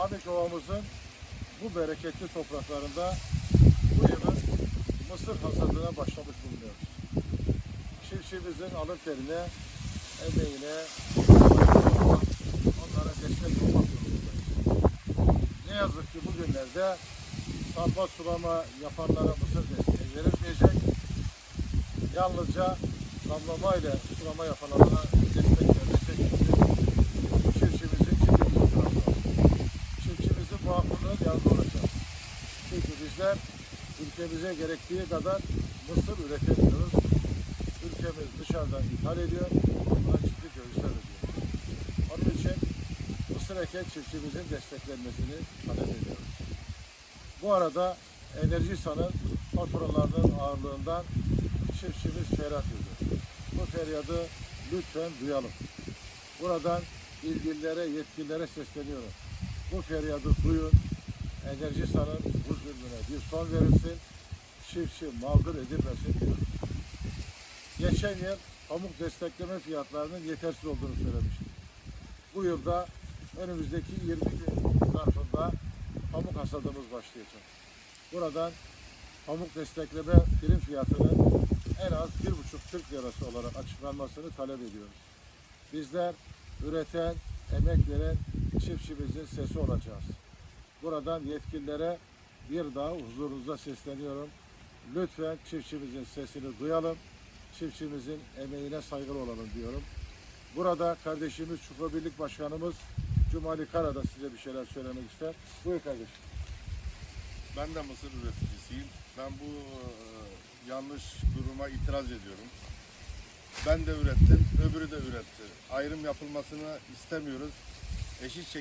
Amiş Ovamızın bu bereketli topraklarında bu yılın mısır hasadına başlamış bulunuyoruz. Çiftçimizin alın terine, emeğine, onlara destek olmak zorundayız. Ne yazık ki bugünlerde sarpa sulama yapanlara mısır desteği verilmeyecek. Yalnızca damlama ile sulama yapanlara destek verilecek. Çiftçimizin çiftçimizin tarafı. Çiftçimizin bu hakkında yanında olacağız. Çünkü bizler ülkemize gerektiği kadar mısır üretemiyoruz. Ülkemiz dışarıdan ithal ediyor. Buna ciddi dövizler ödüyor. Onun için mısır eken çiftçimizin desteklenmesini talep ediyoruz. Bu arada enerji sanın faturalarının ağırlığından çiftçimiz feryat ediyor. Bu feryadı lütfen duyalım. Buradan ilgililere, yetkililere sesleniyorum. Bu feryadı duyun. Enerji sanın bu zulmüne bir son verilsin. Çiftçi mağdur edilmesin diyoruz. Geçen yıl pamuk destekleme fiyatlarının yetersiz olduğunu söylemiştik. Bu yılda önümüzdeki 20 gün zarfında pamuk hasadımız başlayacak. Buradan pamuk destekleme prim fiyatının en az 1,5 Türk lirası olarak açıklanmasını talep ediyoruz. Bizler üreten, emek veren çiftçimizin sesi olacağız. Buradan yetkililere bir daha huzurunuzda sesleniyorum. Lütfen çiftçimizin sesini duyalım. Çiftçimizin emeğine saygılı olalım diyorum. Burada kardeşimiz Çukur Birlik Başkanımız Cumali Kara da size bir şeyler söylemek ister. Buyur kardeşim. Ben de mısır üreticisiyim. Ben bu e, yanlış duruma itiraz ediyorum. Ben de ürettim, öbürü de üretti. Ayrım yapılmasını istemiyoruz. Eşit şekilde